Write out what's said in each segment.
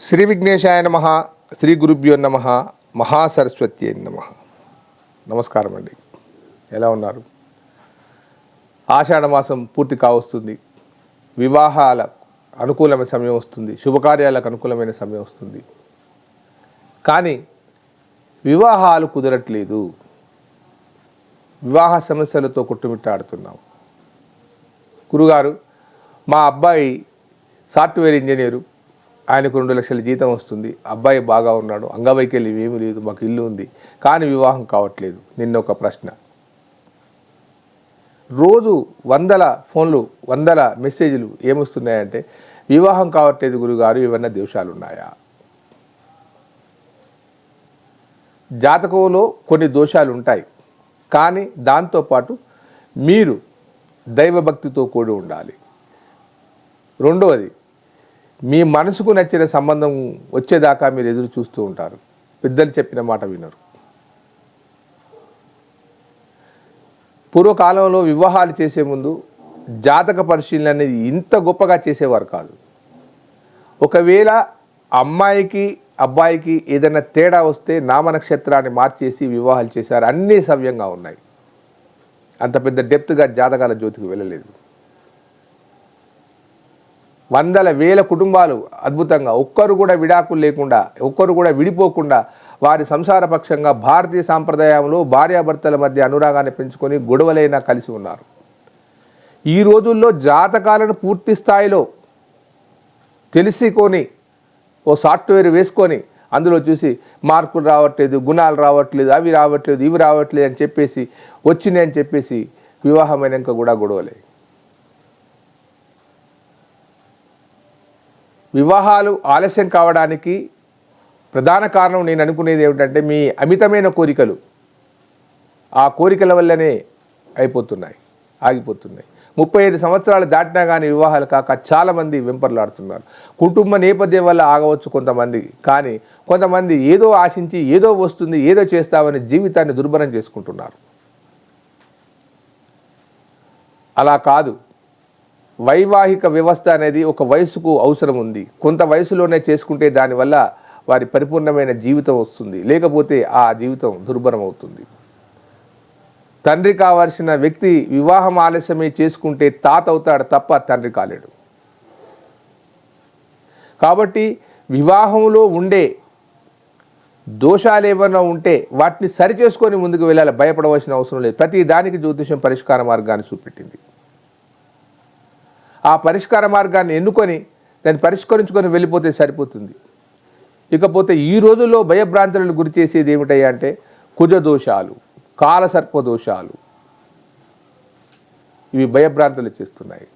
శ్రీ విఘ్నేశాయ నమ శ్రీ గురుభ్యో నమ మహాసరస్వతి నమ. నమస్కారం అండి ఎలా ఉన్నారు? ఆషాఢ మాసం పూర్తి కావస్తుంది. వివాహాల అనుకూలమైన సమయం వస్తుంది. శుభకార్యాలకు అనుకూలమైన సమయం వస్తుంది. కానీ వివాహాలు కుదరట్లేదు. వివాహ సమస్యలతో కొట్టుమిట్టాడుతున్నాం. గురుగారు మా అబ్బాయి సాఫ్ట్వేర్ ఇంజనీరు. ఆయనకు రెండు లక్షల జీతం వస్తుంది. అబ్బాయి బాగా ఉన్నాడు. అంగవైకల్యం ఏమీ లేదు. మాకు ఇల్లు ఉంది. కానీ వివాహం కావట్లేదు. నిన్న ఒక ప్రశ్న. రోజు వందల ఫోన్లు వందల మెసేజ్లు ఏమొస్తున్నాయంటే వివాహం కావట్లేదు గురుగారు ఏమన్నా దోషాలు ఉన్నాయా జాతకంలో కొన్ని దోషాలు ఉంటాయి కానీ దాంతోపాటు మీరు దైవభక్తితో కూడి ఉండాలి. రెండవది మీ మనసుకు నచ్చిన సంబంధం వచ్చేదాకా మీరు ఎదురు చూస్తూ ఉంటారు. పెద్దలు చెప్పిన మాట వినరు. పూర్వకాలంలో వివాహాలు చేసే ముందు జాతక పరిశీలన అనేది ఇంత గొప్పగా చేసేవారు కాదు. ఒకవేళ అమ్మాయికి అబ్బాయికి ఏదైనా తేడా వస్తే నామ నక్షత్రాన్ని మార్చేసి వివాహాలు చేశారు. అన్నీ సవ్యంగా ఉన్నాయి. అంత పెద్ద డెప్త్గా జాతకాల జ్యోతికి వెళ్ళలేదు. వందల వేల కుటుంబాలు అద్భుతంగా ఒక్కరు కూడా విడాకులు లేకుండా ఒక్కరు కూడా విడిపోకుండా వారి సంసార పక్షంగా భారతీయ సాంప్రదాయంలో భార్యాభర్తల మధ్య అనురాగాన్ని పెంచుకొని గొడవలైనా కలిసి ఉన్నారు. ఈ రోజుల్లో జాతకాలను పూర్తి స్థాయిలో తెలిసికొని ఓ సాఫ్ట్వేర్ వేసుకొని అందులో చూసి మార్కులు రావట్లేదు గుణాలు రావట్లేదు అవి రావట్లేదు ఇవి రావట్లేదు అని చెప్పేసి వచ్చినాయని చెప్పేసి వివాహమైనాక కూడా గొడవలే. వివాహాలు ఆలస్యం కావడానికి ప్రధాన కారణం నేను అనుకునేది ఏమిటంటే మీ అమితమైన కోరికలు ఆ కోరికల వల్లనే అయిపోతున్నాయి ఆగిపోతున్నాయి. ముప్పై ఐదు సంవత్సరాలు దాటినా కానీ వివాహాలు కాక చాలామంది వెంపర్లాడుతున్నారు. కుటుంబ నేపథ్యం వల్ల ఆగవచ్చు కొంతమంది కానీ కొంతమంది ఏదో ఆశించి ఏదో వస్తుంది ఏదో చేస్తామని జీవితాన్ని దుర్భరం చేసుకుంటున్నారు. అలా కాదు. వైవాహిక వ్యవస్థ అనేది ఒక వయసుకు అవసరం ఉంది. కొంత వయసులోనే చేసుకుంటే దానివల్ల వారి పరిపూర్ణమైన జీవితం వస్తుంది. లేకపోతే ఆ జీవితం దుర్భరం అవుతుంది. తండ్రి కావాల్సిన వ్యక్తి వివాహం ఆలస్యమే చేసుకుంటే తాత అవుతాడు తప్ప తండ్రి కాలేడు. కాబట్టి వివాహంలో ఉండే దోషాలు ఏమైనా ఉంటే వాటిని సరిచేసుకొని ముందుకు వెళ్ళాలి. భయపడవలసిన అవసరం లేదు. ప్రతి దానికి జ్యోతిషం పరిష్కార మార్గాన్ని చూపెట్టింది. ఆ పరిష్కార మార్గాన్ని ఎన్నుకొని దాన్ని పరిష్కరించుకొని వెళ్ళిపోతే సరిపోతుంది. ఇకపోతే ఈ రోజుల్లో భయభ్రాంతులను గురి చేసేది ఏమిటయ్యా అంటే కుజ దోషాలు దోషాలు ఇవి భయభ్రాంతులు చేస్తున్నాయి.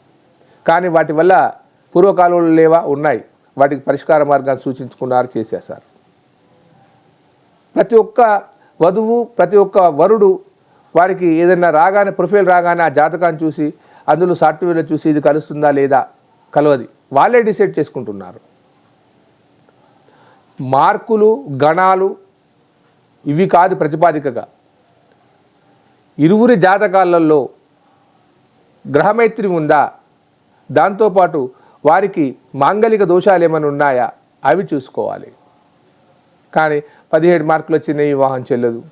కానీ వాటి వల్ల పూర్వకాలంలో లేవా? ఉన్నాయి. వాటికి పరిష్కార మార్గాన్ని సూచించుకున్నారు చేసేసారు ప్రతి ఒక్క వధువు ప్రతి ఒక్క వరుడు వారికి ఏదైనా రాగానే ప్రొఫైల్ రాగానే ఆ జాతకాన్ని చూసి అందులో సాఫ్ట్వేర్లో చూసి ఇది కలుస్తుందా లేదా కలవది. వాళ్ళే డిసైడ్ చేసుకుంటున్నారు. మార్కులు గణాలు ఇవి కాదు ప్రతిపాదికగా. ఇరువురి జాతకాలలో గ్రహమైత్రి ఉందా? దాంతోపాటు వారికి మాంగలిక దోషాలు ఏమైనా ఉన్నాయా? అవి చూసుకోవాలి. కానీ పదిహేడు మార్కులు వచ్చిన వివాహం చెల్లదు.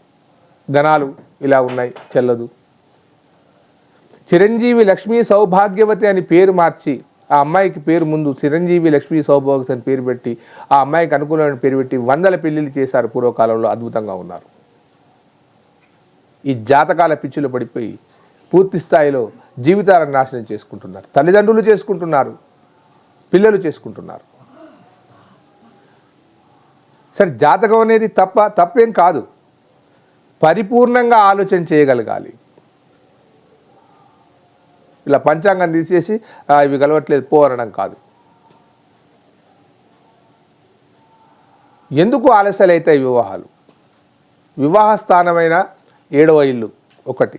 గణాలు ఇలా ఉన్నాయి చెల్లదు. చిరంజీవి లక్ష్మీ సౌభాగ్యవతి అని పేరు మార్చి ఆ అమ్మాయికి పేరు ముందు చిరంజీవి లక్ష్మీ సౌభాగ్యవతి అని పేరు పెట్టి ఆ అమ్మాయికి అనుకూలమైన పేరు పెట్టి వందల పెళ్ళిళ్ళు చేశారు పూర్వకాలంలో అద్భుతంగా ఉన్నారు. ఈ జాతకాల పిచ్చులు పడిపోయి పూర్తి స్థాయిలో జీవితాలను నాశనం చేసుకుంటున్నారు. తల్లిదండ్రులు చేసుకుంటున్నారు. పిల్లలు చేసుకుంటున్నారు. సరే జాతకం అనేది తప్ప తప్పేం కాదు. పరిపూర్ణంగా ఆలోచన చేయగలగాలి. ఇలా పంచాంగం తీసేసి ఇవి కలవట్లేదు పో అనడం కాదు. ఎందుకు ఆలస్యాలు అవుతాయి వివాహాలు? వివాహ స్థానమైన ఏడవ ఇల్లు ఒకటి.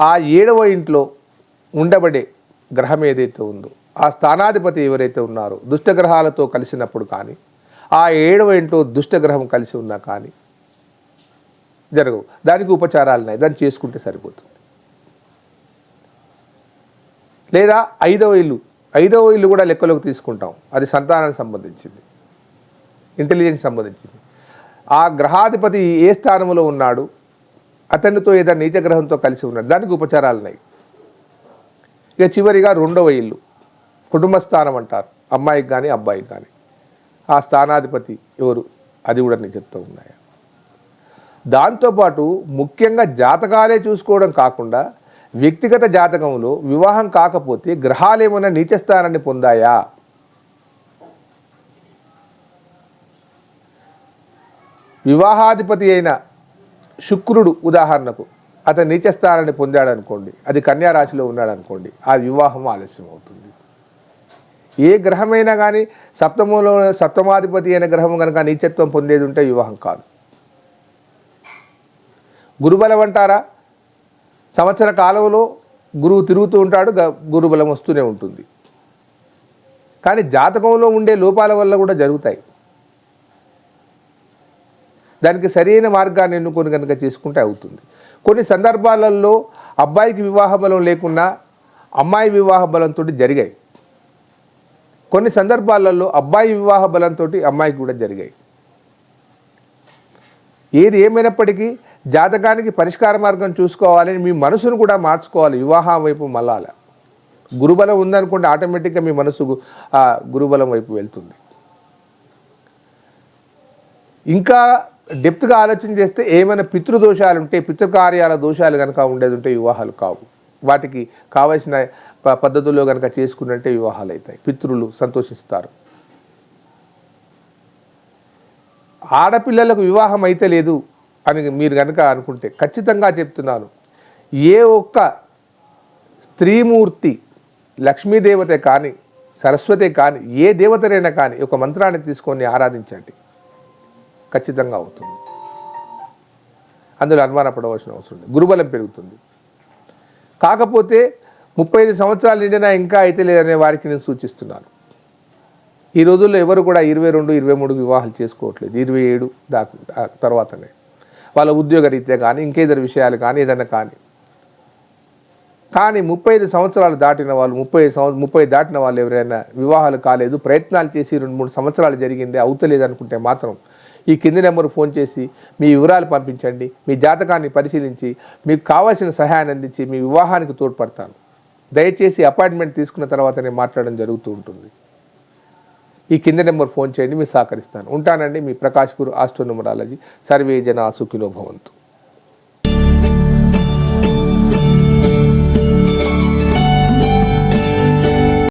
ఆ ఏడవ ఇంట్లో ఉండబడే గ్రహం ఏదైతే ఉందో ఆ స్థానాధిపతి ఎవరైతే ఉన్నారో దుష్టగ్రహాలతో కలిసినప్పుడు కానీ ఆ ఏడవ ఇంట్లో దుష్టగ్రహం కలిసి ఉన్నా కానీ జరగవు. దానికి ఉపచారాలు ఉన్నాయి. దాన్ని చేసుకుంటే సరిపోతుంది. లేదా ఐదవ ఇల్లు. ఐదవ ఇల్లు కూడా లెక్కలోకి తీసుకుంటాం. అది సంతానానికి సంబంధించింది. ఇంటెలిజెన్స్ సంబంధించింది. ఆ గ్రహాధిపతి ఏ స్థానంలో ఉన్నాడు? అతనితో ఏదైనా నీచ గ్రహంతో కలిసి ఉన్నాడు. దానికి ఉపచారాలు ఉన్నాయి. ఇక చివరిగా రెండవ ఇల్లు. కుటుంబ స్థానం అంటారు. అమ్మాయికి కానీ అబ్బాయికి కానీ ఆ స్థానాధిపతి ఎవరు? అది కూడా నేను చెప్తూ ఉన్నాయా దాంతోపాటు ముఖ్యంగా జాతకాలే చూసుకోవడం కాకుండా వ్యక్తిగత జాతకంలో వివాహం కాకపోతే గ్రహాలు ఏమైనా నీచస్థానాన్ని పొందాయా? వివాహాధిపతి అయిన శుక్రుడు ఉదాహరణకు అతను నీచస్థానాన్ని పొందాడు అనుకోండి అది కన్యా రాశిలో ఉన్నాడు అనుకోండి ఆ వివాహం ఆలస్యం అవుతుంది ఏ గ్రహమైనా కానీ సప్తమంలో సప్తమాధిపతి అయిన గ్రహం కనుక నీచత్వం పొందేది ఉంటే వివాహం కాదు. గురుబలం అంటారా సంవత్సర కాలంలో గురువు తిరుగుతూ ఉంటాడు గ- గురుబలం వస్తూనే ఉంటుంది. కానీ జాతకంలో ఉండే లోపాల వల్ల కూడా జరుగుతాయి. దానికి సరైన మార్గాన్ని ఎన్నుకొని కనుక చేసుకుంటే అవుతుంది. కొన్ని సందర్భాలలో అబ్బాయికి వివాహ బలం లేకున్నా అమ్మాయి వివాహ బలంతో జరిగాయి. కొన్ని సందర్భాలలో అబ్బాయి వివాహ బలంతో అమ్మాయికి కూడా జరిగాయి. ఏది ఏమైనప్పటికీ జాతకానికి పరిష్కార మార్గం చూసుకోవాలని మీ మనసును కూడా మార్చుకోవాలి. వివాహం వైపు మళ్ళాల. గురుబలం ఉందనుకుంటే ఆటోమేటిక్గా మీ మనసు ఆ గురుబలం వైపు వెళ్తుంది. ఇంకా డెప్త్గా ఆలోచన చేస్తే ఏమైనా పితృదోషాలు ఉంటే పితృకార్యాల దోషాలు కనుక ఉండేది ఉంటే వివాహాలు కావు. వాటికి కావలసిన ప- పద్ధతుల్లో కనుక చేసుకున్నట్టే వివాహాలు అవుతాయి పితృలు సంతోషిస్తారు. ఆడపిల్లలకు వివాహం అయితే లేదు అని మీరు కనుక అనుకుంటే ఖచ్చితంగా చెప్తున్నాను. ఏ ఒక్క స్త్రీమూర్తి లక్ష్మీదేవతే కానీ సరస్వతే కానీ ఏ దేవతనైనా కానీ ఒక మంత్రాన్ని తీసుకొని ఆరాధించండి. ఖచ్చితంగా అవుతుంది. అందులో అనుమానపడవలసిన అవసరం ఉంది గురుబలం పెరుగుతుంది. కాకపోతే ముప్పై ఐదు సంవత్సరాలు నిండినా ఇంకా అయితే లేదనే వారికి నేను సూచిస్తున్నాను. ఈ రోజుల్లో ఎవరు కూడా ఇరవై రెండు ఇరవై మూడు వివాహాలు చేసుకోవట్లేదు. ఇరవై ఏడు దాకా తర్వాతనే. వాళ్ళ ఉద్యోగ రీత్యా కానీ ఇంకేదర విషయాలు కానీ ఏదైనా కానీ. కానీ ముప్పై ఐదు సంవత్సరాలు దాటిన వాళ్ళు ముప్పై ఐదు సంవత్సరం ముప్పై దాటిన వాళ్ళు ఎవరైనా వివాహాలు కాలేదు ప్రయత్నాలు చేసి రెండు మూడు సంవత్సరాలు జరిగింది అవుతలేదు అనుకుంటే మాత్రం ఈ కింది నెంబర్ ఫోన్ చేసి మీ వివరాలు పంపించండి మీ జాతకాన్ని పరిశీలించి మీకు కావాల్సిన సహాయాన్ని అందించి మీ వివాహానికి తోడ్పడతాను. దయచేసి అపాయింట్మెంట్ తీసుకున్న తర్వాత నేను మాట్లాడడం జరుగుతూ ఉంటుంది. ఈ కింద నెంబర్ ఫోన్ చేయండి మీరు సహకరిస్తాను. ఉంటానండి మీ ప్రకాష్పూర్ ఆస్ట్రోనుమరాలజీ సర్వే జన సుఖినో భవంతు.